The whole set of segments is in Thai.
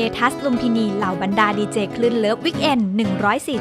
เอทัสลุมพินีเหล่าบรรดาดีเจคลื่นเลิฟวิกเอน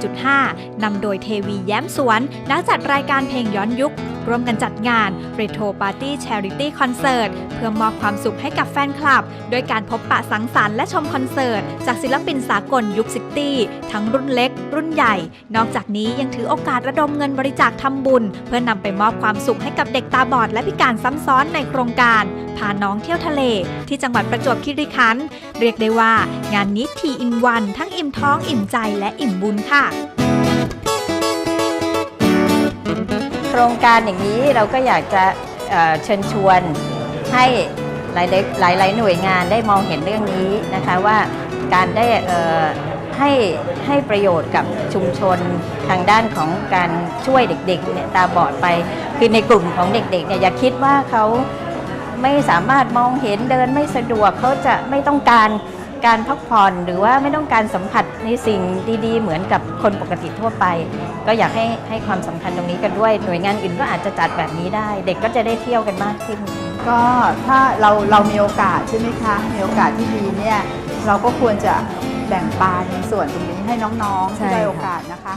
104.5 นำโดยเทวีแย้มสวน นักจัดรายการเพลงย้อนยุค ร่วมกันจัดงาน Retro Party Charity Concert เพื่อมอบความสุขให้กับแฟนคลับ โดยการพบปะสังสรรค์และชมคอนเสิร์ต จากศิลปินสากลยุคซิตี้ ทั้งรุ่นเล็ก รุ่นใหญ่ นอกจากนี้ยังถือโอกาสระดมเงินบริจาคทำบุญ เพื่อนำไปมอบความสุขให้กับเด็กตาบอดและพิการซ้ำซ้อนในโครงการ พาน้องเที่ยวทะเล ที่จังหวัดประจวบคีรีขันธ์เรียกได้ว่างานนี้ทีอินวันทั้งอิ่มท้องอิ่มใจและอิ่มบุญค่ะ โครงการอย่างนี้เราก็อยากจะเอ่อเชิญชวนให้หลายๆหลายหน่วยงานได้มองเห็นเรื่องนี้นะคะว่าการได้เอ่อให้ให้ประโยชน์กับชุมชนทางด้านของการช่วยเด็กๆเนี่ยตาบอดไป คือในกลุ่มของเด็กๆเนี่ยอย่าคิดว่าเขาไม่สามารถมองเห็นเดินไม่สะดวกเขาจะไม่ต้องการ การพักผ่อนหรือว่าไม่ต้องการสัมผัสในสิ่งดีๆ เหมือนกับคนปกติทั่วไป ก็อยากให้ให้ความสำคัญตรงนี้กันด้วย หน่วยงานอื่นก็อาจจะจัดแบบนี้ได้ เด็กก็จะได้เที่ยวกันมากขึ้น ก็ถ้าเราเรามีโอกาสใช่ไหมคะมีโอกาสที่ดีเนี่ยเราก็ควรจะแบ่งปันในส่วนตรงนี้ให้น้องๆใช่ที่ได้ค่ะโอกาสนะคะ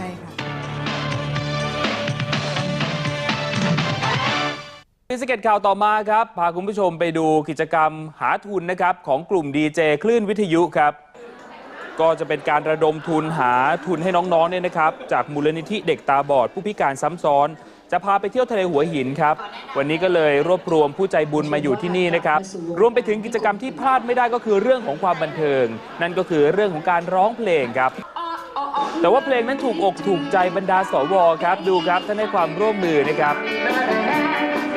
ที่สเก็ตข่าวต่อมาครับ พาคุณผู้ชมไปดูกิจกรรมหาทุนนะครับ ของกลุ่มดีเจคลื่นวิทยุครับ ก็จะเป็นการระดมทุนหาทุนให้น้องๆเนี่ยนะครับ จากมูลนิธิเด็กตาบอด ผู้พิการซ้ำซ้อน จะพาไปเที่ยวทะเลหัวหินครับ วันนี้ก็เลยรวบรวมผู้ใจบุญมาอยู่ที่นี่นะครับ รวมไปถึงกิจกรรมที่พลาดไม่ได้ก็คือเรื่องของความบันเทิง นั่นก็คือเรื่องของการร้องเพลงครับแต่ว่าเพลงนั้นถูกอกถูกใจบรรดาสวครับ ดูครับท่านให้ความร่วมมือนะครับ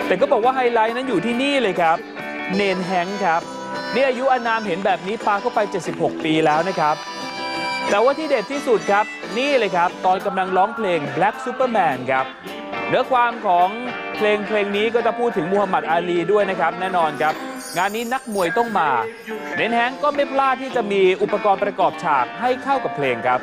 แต่ก็บอกว่าไฮไลท์นั้นอยู่ที่นี่เลยครับ เนนแฮงครับ นี่อายุอานามเห็นแบบนี้ปาเข้าไป 76 ปีแล้วนะครับ แต่ว่าที่เด็ดที่สุดครับ นี่เลยครับ ตอนกำลังร้องเพลง Black Superman ครับเนื้อความของเพลงเพลงนี้ก็จะพูดถึงมูฮัมหมัดอาลีด้วยนะครับ แน่นอนครับ งานนี้นักมวยต้องมา เนนแฮงก็ไม่พลาดที่จะมีอุปกรณ์ประกอบฉากให้เข้ากับเพลงครับ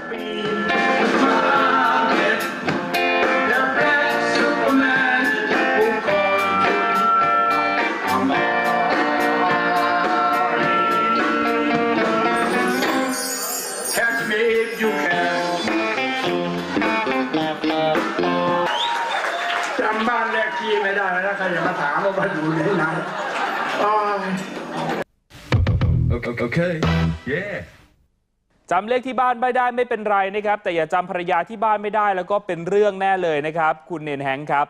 บ้านเลขที่ไม่ได้แล้วใครอย่ามาถามว่าบ้านอยู่ที่ไหนอ้าว Okay. okay. Yeah. จำเลขที่บ้านไม่ได้ไม่เป็นไรนะครับ แต่อย่าจำภรรยาที่บ้านไม่ได้แล้วก็เป็นเรื่องแน่เลยนะครับ คุณเนนแฮงค์ครับ